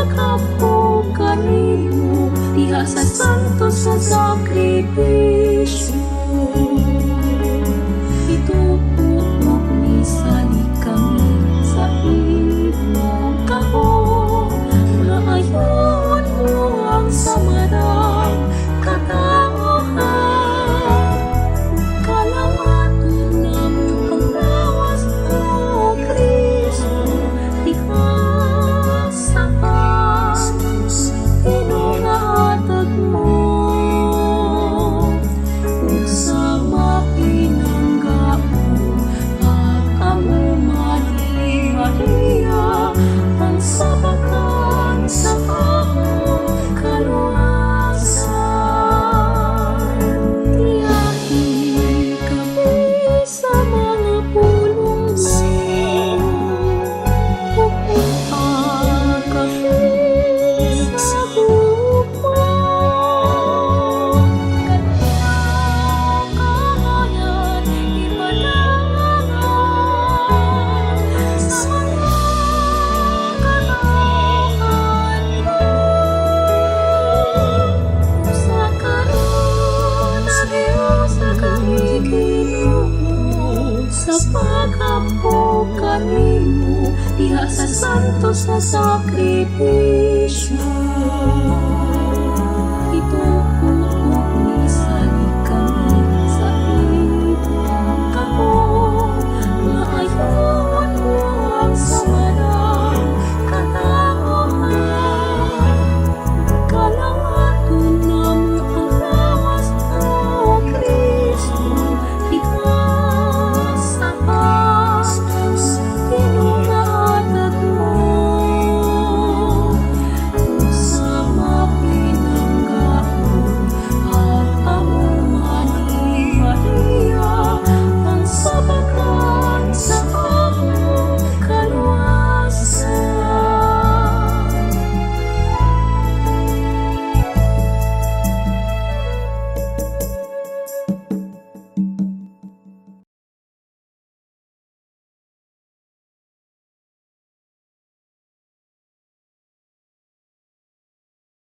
sa kapong diha sa santo sa sakripisyo. pagkapo kanimo diha sa santos na sakripisyo.